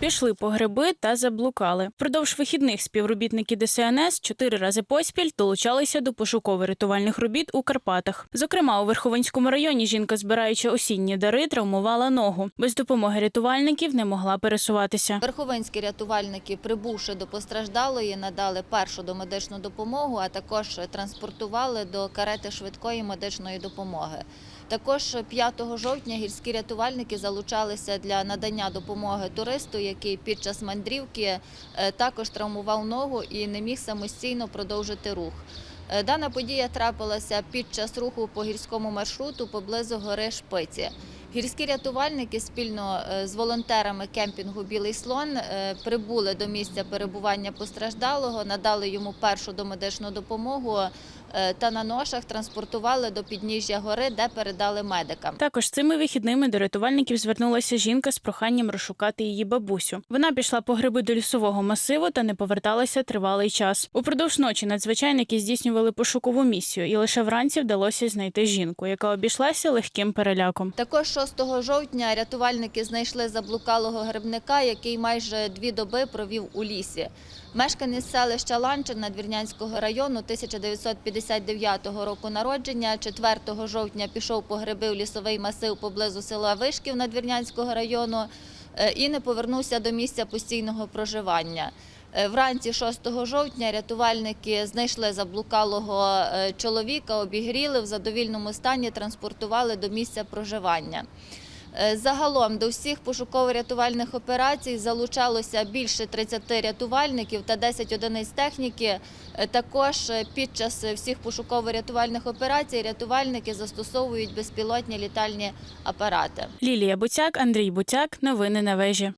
Пішли по гриби та заблукали. Впродовж вихідних співробітники ДСНС чотири рази поспіль долучалися до пошуково-рятувальних робіт у Карпатах. Зокрема, у Верховинському районі жінка, збираючи осінні дари, травмувала ногу. Без допомоги рятувальників не могла пересуватися. Верховинські рятувальники, прибувши до постраждалої, надали першу домедичну допомогу, а також транспортували до карети швидкої медичної допомоги. Також 5 жовтня гірські рятувальники залучалися для надання допомоги туристу, який під час мандрівки е, також травмував ногу і не міг самостійно продовжити рух. Е, Дана подія трапилася під час руху по гірському маршруту поблизу гори Шпиці. Гірські рятувальники спільно е, з волонтерами кемпінгу Білий слон прибули до місця перебування постраждалого, надали йому першу домедичну допомогу та на ношах транспортували до підніжжя гори, де передали медикам. Також цими вихідними до рятувальників звернулася жінка з проханням розшукати її бабусю. Вона пішла по гриби до лісового масиву та не поверталася тривалий час. Упродовж ночі надзвичайники здійснювали пошукову місію, і лише вранці вдалося знайти жінку, яка обійшлася легким переляком. Також 6 жовтня рятувальники знайшли заблукалого грибника, який майже дві доби провів у лісі. Мешканець селища Ланчин Надвірнянського району 1959 року народження. 4 жовтня пішов по гриби в лісовий масив поблизу села Вишків Надвірнянського району е, і не повернувся до місця постійного проживання. Е, Вранці 6 жовтня рятувальники знайшли заблукалого е, чоловіка, обігріли в задовільному стані, транспортували до місця проживання. Е, Загалом до всіх пошуково-рятувальних операцій залучалося більше 30 рятувальників та 10 одиниць техніки. Е, Також е, під час всіх пошуково-рятувальних операцій рятувальники застосовують безпілотні літальні апарати. Лілія Буцяк, Андрій Буцяк. Новини на вежі.